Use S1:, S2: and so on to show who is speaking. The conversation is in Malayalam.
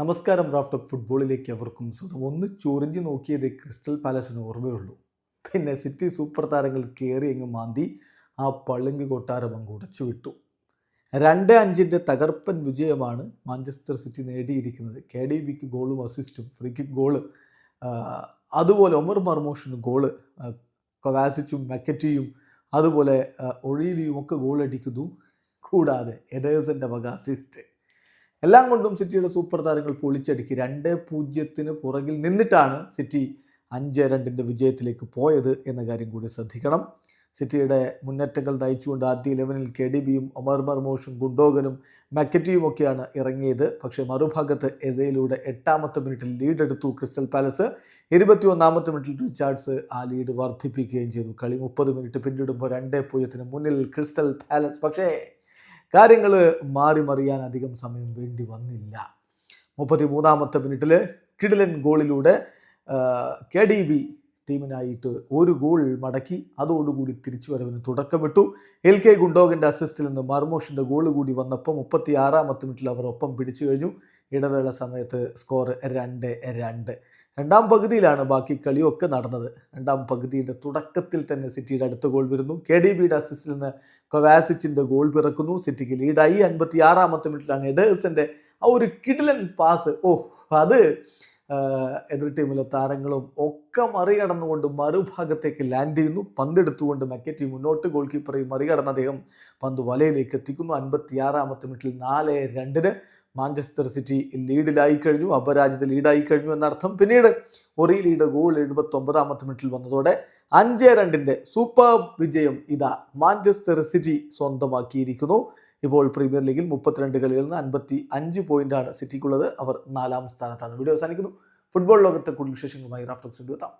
S1: നമസ്കാരം റാഫ്റ്റ് ഓഫ് ഫുട്ബോളിലേക്ക് അവർക്കും സ്വന്തം. ഒന്ന് ചൊറിഞ്ഞു നോക്കിയത് ക്രിസ്റ്റൽ പാലസിന് ഓർമ്മയുള്ളൂ. പിന്നെ സിറ്റി സൂപ്പർ താരങ്ങൾ കയറി അങ്ങ് മാന്തി ആ പളുങ്ക് കൊട്ടാരം അങ്ങ് ഉടച്ചു വിട്ടു രണ്ട് അഞ്ചിന്റെ തകർപ്പൻ വിജയമാണ് മാഞ്ചസ്റ്റർ സിറ്റി നേടിയിരിക്കുന്നത്. കെ ഡി ബിക്ക് ഗോളും അസിസ്റ്റും ഫ്രീ കിക്ക് ഗോൾ അതുപോലെ ഒമർ മർമോഷിന് ഗോൾ കൊവാസിച്ചും മെക്കറ്റിയും അതുപോലെ ഒഴിയിലിയും ഒക്കെ ഗോളടിക്കുന്നു. കൂടാതെ എഡേഴ്സന്റെ വക അസിസ്റ്റ്. എല്ലാം കൊണ്ടും സിറ്റിയുടെ സൂപ്പർ താരങ്ങൾ പൊളിച്ചടുക്കി രണ്ട് പൂജ്യത്തിന് പുറകിൽ നിന്നിട്ടാണ് സിറ്റി അഞ്ച് രണ്ടിന്റെ വിജയത്തിലേക്ക് പോയത് എന്ന കാര്യം കൂടി ശ്രദ്ധിക്കണം. സിറ്റിയുടെ മുന്നേറ്റങ്ങൾ നയിച്ചുകൊണ്ട് ആദ്യ ഇലവനിൽ കെ ഡി ബിയും ഒമർ മർമോഷും ഗുണ്ടോഗനും മക്കറ്റിയും ഒക്കെയാണ് ഇറങ്ങിയത്. പക്ഷേ മറുഭാഗത്ത് എസയിലൂടെ എട്ടാമത്തെ മിനിറ്റിൽ ലീഡ് എടുത്തു ക്രിസ്റ്റൽ പാലസ്. ഇരുപത്തി ഒന്നാമത്തെ മിനിറ്റിൽ റിച്ചാർഡ്സ് ആ ലീഡ് വർദ്ധിപ്പിക്കുകയും ചെയ്തു. കളി മുപ്പത് മിനിറ്റ് പിന്നിടുമ്പോൾ രണ്ടേ പൂജ്യത്തിന് മുന്നിൽ ക്രിസ്റ്റൽ പാലസ്. പക്ഷേ കാര്യങ്ങൾ മാറി മറിയാൻ അധികം സമയം വേണ്ടി വന്നില്ല. മുപ്പത്തി മൂന്നാമത്തെ മിനിറ്റിൽ കിടിലൻ ഗോളിലൂടെ കെ ഡി ബി ടീമിനായിട്ട് ഒരു ഗോൾ മടക്കി അതോടുകൂടി തിരിച്ചു വരവിന് തുടക്കമിട്ടു. എൽ കെ ഗുണ്ടോഗിന്റെ അസിസ്റ്റിൽ നിന്ന് മർമോഷിന്റെ ഗോൾ കൂടി വന്നപ്പോൾ മുപ്പത്തി ആറാമത്തെ മിനിറ്റിൽ അവർ ഒപ്പം പിടിച്ചു കഴിഞ്ഞു ഇടവേള സമയത്ത് സ്കോർ രണ്ട് രണ്ട്. രണ്ടാം പകുതിയിലാണ് ബാക്കി കളിയൊക്കെ നടന്നത്. രണ്ടാം പകുതിയുടെ തുടക്കത്തിൽ തന്നെ സിറ്റിയുടെ അടുത്ത ഗോൾ വരുന്നു. കെ ഡി ബിയുടെ അസിസ്റ്റിൽ നിന്ന് കൊവാസിച്ചിന്റെ ഗോൾ പിറക്കുന്നു. സിറ്റിക്ക് ലീഡായി അൻപത്തി ആറാമത്തെ മിനിറ്റിലാണ് എഡേഴ്സിന്റെ ആ ഒരു കിടിലൻ പാസ് ഓ അത് എതിർ ടീമിലെ താരങ്ങളും ഒക്കെ മറികടന്നുകൊണ്ട് മറുഭാഗത്തേക്ക് ലാൻഡ് ചെയ്യുന്നു. പന്തെടുത്തുകൊണ്ട് മക്കറ്റി മുന്നോട്ട് ഗോൾ കീപ്പറെയും മറികടന്ന് അദ്ദേഹം പന്ത് വലയിലേക്ക് എത്തിക്കുന്നു. അൻപത്തി ആറാമത്തെ മിനിറ്റിൽ നാല് രണ്ടിന് മാഞ്ചസ്റ്റർ സിറ്റി ലീഡിലായി കഴിഞ്ഞു അപരാജിത ലീഡായി കഴിഞ്ഞു എന്നർത്ഥം. പിന്നീട് ഒറി ലീഡ് ഗോൾ എഴുപത്തി ഒമ്പതാമത്തെ മിനിറ്റിൽ വന്നതോടെ അഞ്ച് രണ്ടിന്റെ സൂപ്പർ വിജയം ഇതാ മാഞ്ചസ്റ്റർ സിറ്റി സ്വന്തമാക്കിയിരിക്കുന്നു. ഇപ്പോൾ പ്രീമിയർ ലീഗിൽ മുപ്പത്തിരണ്ട് കളികളിൽ നിന്ന് അൻപത്തി അഞ്ച് പോയിന്റാണ് സിറ്റിക്കുള്ളത്. അവർ നാലാം സ്ഥാനത്താണ്. വീഡിയോ അവസാനിക്കുന്നു. ഫുട്ബോൾ ലോകത്തെ കൂടുതൽ വിശേഷങ്ങളുമായി റാഫ്ലക്സ് എത്താം.